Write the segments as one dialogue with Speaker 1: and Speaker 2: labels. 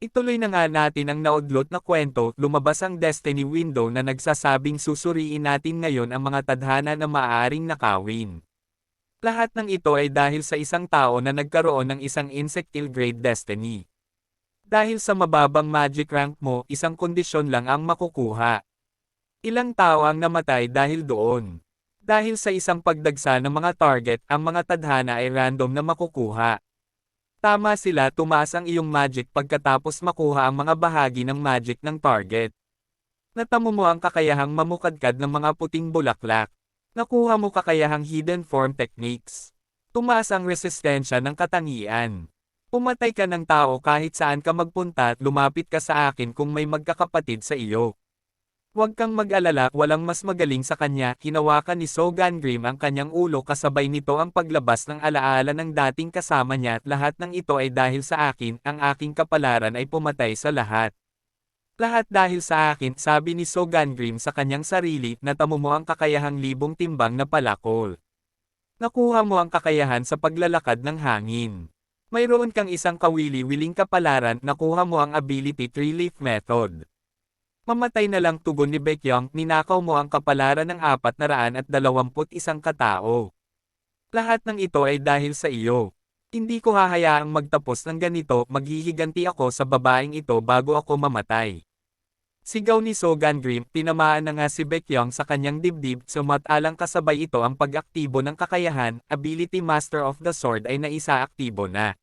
Speaker 1: Ituloy na nga natin ang naudlot na kwento, lumabas ang Destiny window na nagsasabing susuriin natin ngayon ang mga tadhana na maaaring nakawin. Lahat ng ito ay dahil sa isang tao na nagkaroon ng isang insectile grade destiny. Dahil sa mababang magic rank mo, isang kondisyon lang ang makukuha. Ilang tao ang namatay dahil doon. Dahil sa isang pagdagsa ng mga target, ang mga tadhana ay random na makukuha. Tama sila tumaas ang iyong magic pagkatapos makuha ang mga bahagi ng magic ng target. Natamo mo ang kakayahang mamukadkad ng mga puting bulaklak. Nakuha mo kakayahang hidden form techniques. Tumaas ang resistensya ng katangian. Pumatay ka ng tao kahit saan ka magpunta at lumapit ka sa akin kung may magkakapatid sa iyo. Huwag kang mag-alala, walang mas magaling sa kanya, hinawakan ni Sogan Grim ang kanyang ulo kasabay nito ang paglabas ng alaala ng dating kasama niya at lahat ng ito ay dahil sa akin, ang aking kapalaran ay pumatay sa lahat. Lahat dahil sa akin, sabi ni Sogan Grim sa kanyang sarili, natamo mo ang kakayahang libong timbang na palakol. Nakuha mo ang kakayahan sa paglalakad ng hangin. Mayroon kang isang kawili-wiling kapalaran, nakuha mo ang ability Three Leaf Method. Mamatay na lang tugon ni Baekhyang, ninakaw mo ang kapalaran ng 421 katao. Lahat ng ito ay dahil sa iyo. Hindi ko hahayaang magtapos ng ganito, maghihiganti ako sa babaeng ito bago ako mamatay. Sigaw ni Sogan Grim, tinamaan na nga si Baekhyang sa kanyang dibdib, sumatalang kasabay ito ang pag-aktibo ng kakayahan, ability Master of the Sword ay naisa-aktibo na.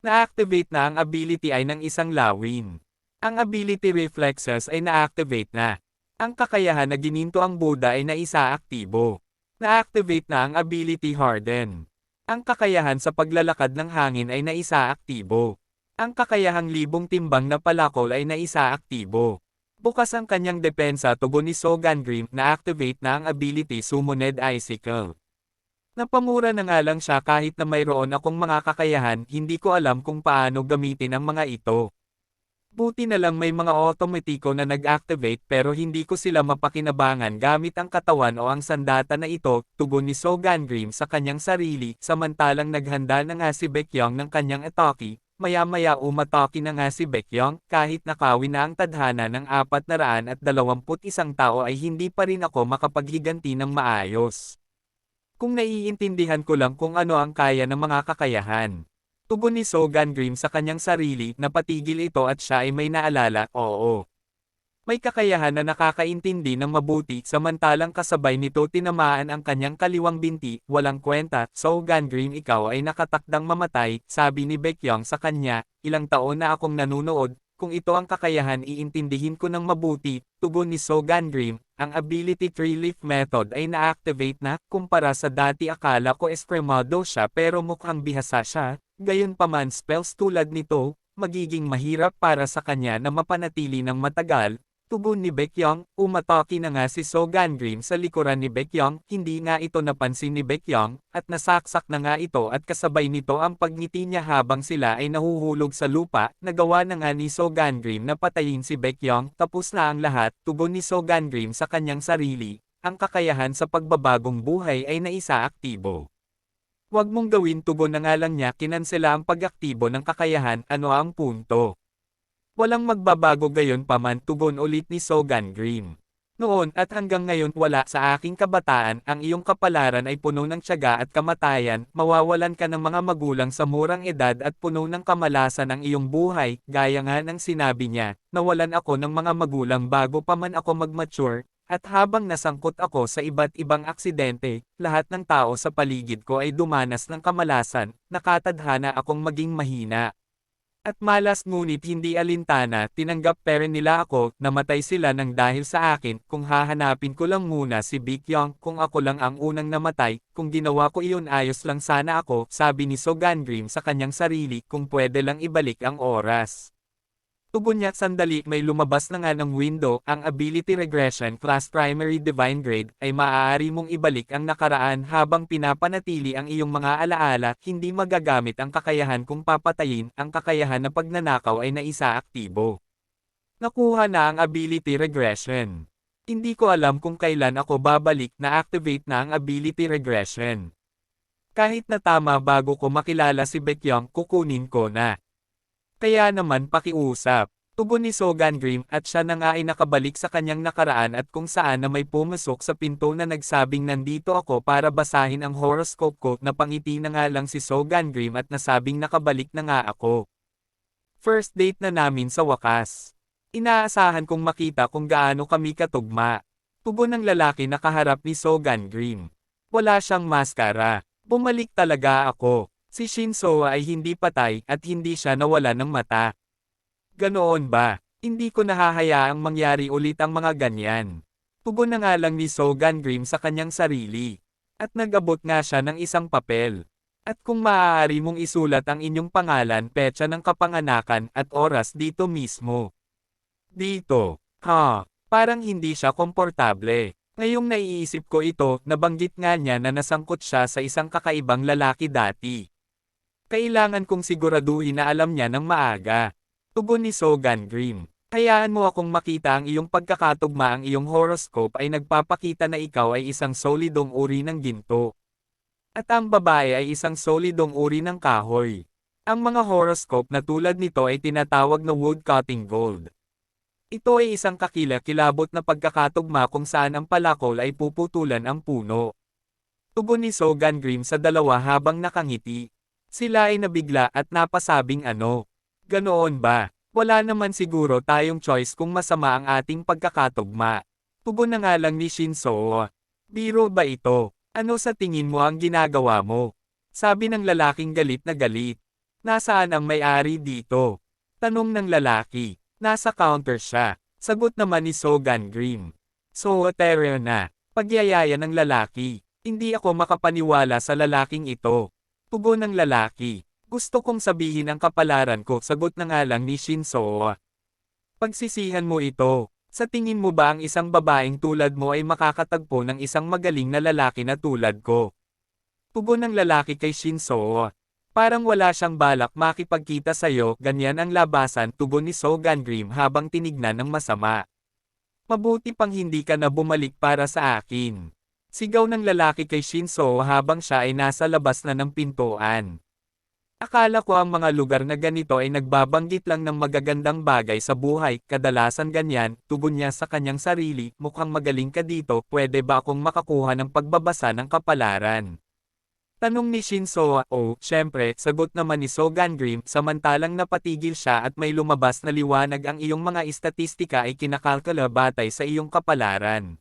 Speaker 1: Na-activate na ang ability ay ng isang lawin. Ang ability reflexes ay na-activate na. Ang kakayahan na gininto ang Buddha ay naisa-aktibo. Na-activate na ang ability harden. Ang kakayahan sa paglalakad ng hangin ay naisa-aktibo. Ang kakayahang libong timbang na palakol ay naisa-aktibo. Bukas ang kanyang depensa tugon ni Sogan Grim na-activate na ang ability Summoned Icicle. Napamura na nga lang siya kahit na mayroon akong mga kakayahan, hindi ko alam kung paano gamitin ang mga ito. Buti na lang may mga automatiko na nag-activate pero hindi ko sila mapakinabangan gamit ang katawan o ang sandata na ito, tugon ni Sogan Grim sa kanyang sarili, samantalang naghanda na nga si Baekhyang ng kanyang atake, maya-maya umatake na nga si Baekhyang, kahit nakawin na ang tadhana ng 421 tao ay hindi pa rin ako makapaghiganti ng maayos. Kung naiintindihan ko lang kung ano ang kaya ng mga kakayahan. Tugon ni Sogan Grim sa kanyang sarili, napatigil ito at siya ay may naalala, oo. May kakayahan na nakakaintindi ng mabuti samantalang kasabay nito tinamaan ang kanyang kaliwang binti, walang kwenta, Sogan Grim ikaw ay nakatakdang mamatay, sabi ni Baekhyang sa kanya, ilang taon na akong nanunood, kung ito ang kakayahan iintindihin ko ng mabuti, tugon ni Sogan Grim, ang ability Three Leaf Method ay na-activate na, kumpara sa dati akala ko espremado siya pero mukhang bihasa siya, Gayunpaman spells tulad nito, magiging mahirap para sa kanya na mapanatili ng matagal, tugon ni Baekhyang, umatake na nga si Sogan Grim sa likuran ni Baekhyang, hindi nga ito napansin ni Baekhyang, at nasaksak na nga ito at kasabay nito ang pagngiti niya habang sila ay nahuhulog sa lupa, nagawa na nga ni Sogan Grim na patayin si Baekhyang, tapos na ang lahat, tugon ni Sogan Grim sa kanyang sarili, ang kakayahan sa pagbabagong buhay ay naisa-aktibo. Huwag mong gawin tugon na nga lang niya kinansela ang pag-aktibo ng kakayahan, ano ang punto. Walang magbabago gayon pa man tugon ulit ni Sogan Green. Noon at hanggang ngayon wala sa aking kabataan, ang iyong kapalaran ay puno ng tiyaga at kamatayan, mawawalan ka ng mga magulang sa murang edad at puno ng kamalasan ang iyong buhay, gaya nga ng sinabi niya, nawalan ako ng mga magulang bago pa man ako mag-mature, at habang nasangkot ako sa iba't ibang aksidente, lahat ng tao sa paligid ko ay dumanas ng kamalasan, nakatadhana akong maging mahina. At malas ngunit hindi alintana, tinanggap pere nila ako, namatay sila ng dahil sa akin, kung hahanapin ko lang muna si Big Young, kung ako lang ang unang namatay, kung ginawa ko iyon ayos lang sana ako, sabi ni Sogan Grim sa kanyang sarili, kung pwede lang ibalik ang oras. Tugon niya sandali may lumabas na nga ng window, ang Ability Regression Class Primary Divine Grade, ay maaari mong ibalik ang nakaraan habang pinapanatili ang iyong mga alaala, hindi magagamit ang kakayahan kung papatayin, ang kakayahan na pagnanakaw ay naisa-aktibo. Nakuha na ang Ability Regression. Hindi ko alam kung kailan ako babalik na activate na ang Ability Regression. Kahit na tama bago ko makilala si Baekhyang, kukunin ko na. Kaya naman pakiusap. Tugon ni Sogan Grim at siya na nga ay nakabalik sa kanyang nakaraan at kung saan na may pumasok sa pinto na nagsabing nandito ako para basahin ang horoscope ko na pangiti na nga lang si Sogan Grim at nasabing nakabalik na nga ako. First date na namin sa wakas. Inaasahan kong makita kung gaano kami katugma. Tugon ng lalaki na kaharap ni Sogan Grim. Wala siyang maskara. Bumalik talaga ako. Si Shinso ay hindi patay at hindi siya nawala ng mata. Ganoon ba? Hindi ko nahahayaang mangyari ulit ang mga ganyan. Tugon na nga lang ni Sogan Grim sa kanyang sarili. At nagabot nga siya ng isang papel. At kung maaari mong isulat ang inyong pangalan, petsa ng kapanganakan at oras dito mismo. Dito. Ha, parang hindi siya komportable. Ngayong naiisip ko ito, nabanggit nga niya na nasangkot siya sa isang kakaibang lalaki dati. Kailangan kong siguraduhin na alam niya ng maaga. Tugon ni Sogan Grim. Hayaan mo akong makita ang iyong pagkakatugma ang iyong horoscope ay nagpapakita na ikaw ay isang solidong uri ng ginto. At ang babae ay isang solidong uri ng kahoy. Ang mga horoscope na tulad nito ay tinatawag na wood cutting gold. Ito ay isang kakilakilabot na pagkakatugma kung saan ang palakol ay puputulan ang puno. Tugon ni Sogan Grim sa dalawa habang nakangiti. Sila ay nabigla at napasabing ano. Ganoon ba? Wala naman siguro tayong choice kung masama ang ating pagkakatugma. Tugon na nga lang ni Shinso. Biro ba ito? Ano sa tingin mo ang ginagawa mo? Sabi ng lalaking galit na galit. Nasaan ang may-ari dito? Tanong ng lalaki. Nasa counter siya. Sagot naman ni Sogan Grim. So, terror na. Pagyayaya ng lalaki. Hindi ako makapaniwala sa lalaking ito. Tugon ng lalaki. Gusto kong sabihin ang kapalaran ko, sagot na nga lang ni Shinso. Pagsisihan mo ito. Sa tingin mo ba ang isang babaeng tulad mo ay makakatagpo ng isang magaling na lalaki na tulad ko? Tugon ng lalaki kay Shinso. Parang wala siyang balak makipagkita sa'yo, ganyan ang labasan, tugon ni Sogan Grim habang tinignan ng masama. Mabuti pang hindi ka na bumalik para sa akin. Sigaw ng lalaki kay Shinso habang siya ay nasa labas na ng pintuan. Akala ko ang mga lugar na ganito ay nagbabanggit lang ng magagandang bagay sa buhay, kadalasan ganyan, tugon niya sa kanyang sarili, mukhang magaling ka dito, pwede ba akong makakuha ng pagbabasa ng kapalaran? Tanong ni Shinso, oh, syempre, sagot naman ni Sogan Grim, samantalang napatigil siya at may lumabas na liwanag ang iyong mga istatistika ay kinakalkala batay sa iyong kapalaran.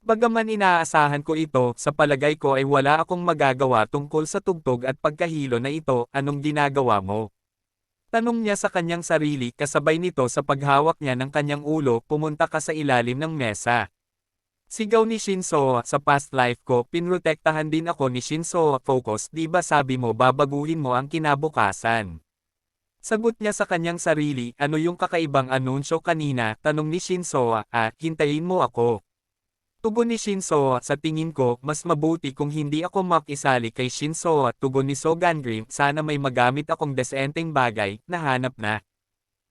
Speaker 1: Bagaman inaasahan ko ito, sa palagay ko ay wala akong magagawa tungkol sa tugtog at pagkahilo na ito, anong ginagawa mo? Tanong niya sa kanyang sarili kasabay nito sa paghawak niya ng kanyang ulo, pumunta ka sa ilalim ng mesa. Sigaw ni Shinso, sa past life ko, pinrotektahan din ako ni Shinso, focus, di ba sabi mo babaguhin mo ang kinabukasan? Sagot niya sa kanyang sarili, ano yung kakaibang anunsyo kanina, tanong ni Shinso, ah, hintayin mo ako. Tugon ni Shinso, sa tingin ko, mas mabuti kung hindi ako makisali kay Shinso at tugon ni Sogan Grim, sana may magamit akong desenteng bagay, nahanap na.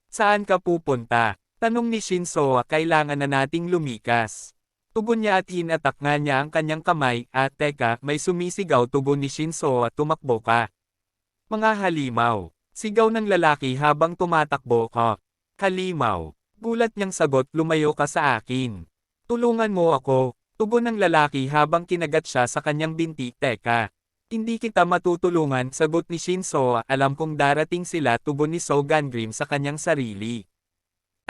Speaker 1: Saan ka pupunta? Tanong ni Shinso, kailangan na nating lumikas. Tugon niya at hinatak nga niya ang kanyang kamay, at teka, may sumisigaw tugon ni Shinso tumakbo ka. Mga halimaw. Sigaw ng lalaki habang tumatakbo ka. Halimaw. Gulat niyang sagot, lumayo ka sa akin. Tulungan mo ako, tugon ng lalaki habang kinagat siya sa kanyang binti, teka. Hindi kita matutulungan, sagot ni Shinso, alam kong darating sila, tugon ni Sogan Grim sa kanyang sarili.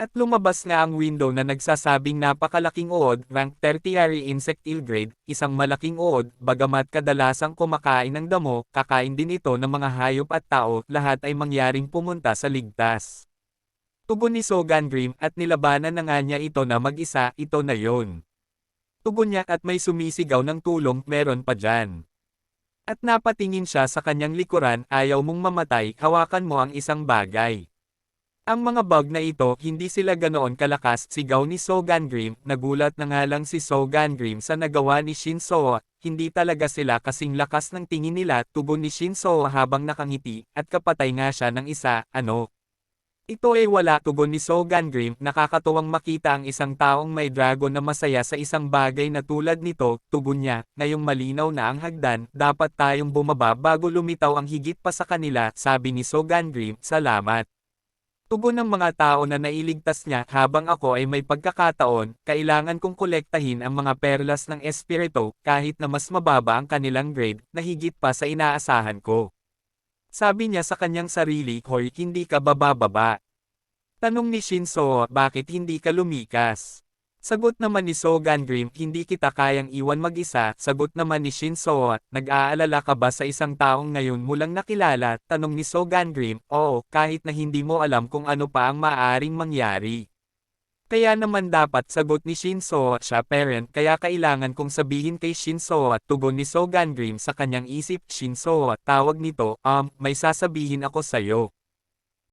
Speaker 1: At lumabas nga ang window na nagsasabing napakalaking uod, rank tertiary insect ill grade, isang malaking uod, bagamat kadalasang kumakain ng damo, kakain din ito ng mga hayop at tao, lahat ay mangyaring pumunta sa ligtas. Tugon ni Sogan Grim at nilabanan na nga niya ito na mag-isa, ito na yon. Tugon niya at may sumisigaw ng tulong, meron pa dyan. At napatingin siya sa kanyang likuran, ayaw mong mamatay, hawakan mo ang isang bagay. Ang mga bug na ito, hindi sila ganoon kalakas, sigaw ni Sogan Grim, nagulat na nga lang si Sogan Grim sa nagawa ni Shinso, hindi talaga sila kasing lakas ng tingin nila, tugon ni Shinso habang nakangiti, at kapatay nga siya ng isa, ano, ito ay wala tugon ni Sogan Grim, nakakatuwang makita ang isang taong may dragon na masaya sa isang bagay na tulad nito, tugon niya, ngayong malinaw na ang hagdan, dapat tayong bumaba bago lumitaw ang higit pa sa kanila, sabi ni Sogan Grim, salamat. Tugon ng mga tao na nailigtas niya habang ako ay may pagkakataon, kailangan kong kolektahin ang mga perlas ng espiritu kahit na mas mababa ang kanilang grade na higit pa sa inaasahan ko. Sabi niya sa kanyang sarili, Hoy, hindi ka babababa. Tanong ni Shinso, bakit hindi ka lumikas? Sagot naman ni Sogan Grim, hindi kita kayang iwan mag-isa. Sagot naman ni Shinso, nag-aalala ka ba sa isang taong ngayon mo lang nakilala? Tanong ni Sogan Grim, oo, kahit na hindi mo alam kung ano pa ang maaaring mangyari. Kaya naman dapat sagot ni Shinso siya parent kaya kailangan kong sabihin kay Shinso at tugon ni Sogan Grim sa kanyang isip Shinso tawag nito, um, may sasabihin ako sa'yo.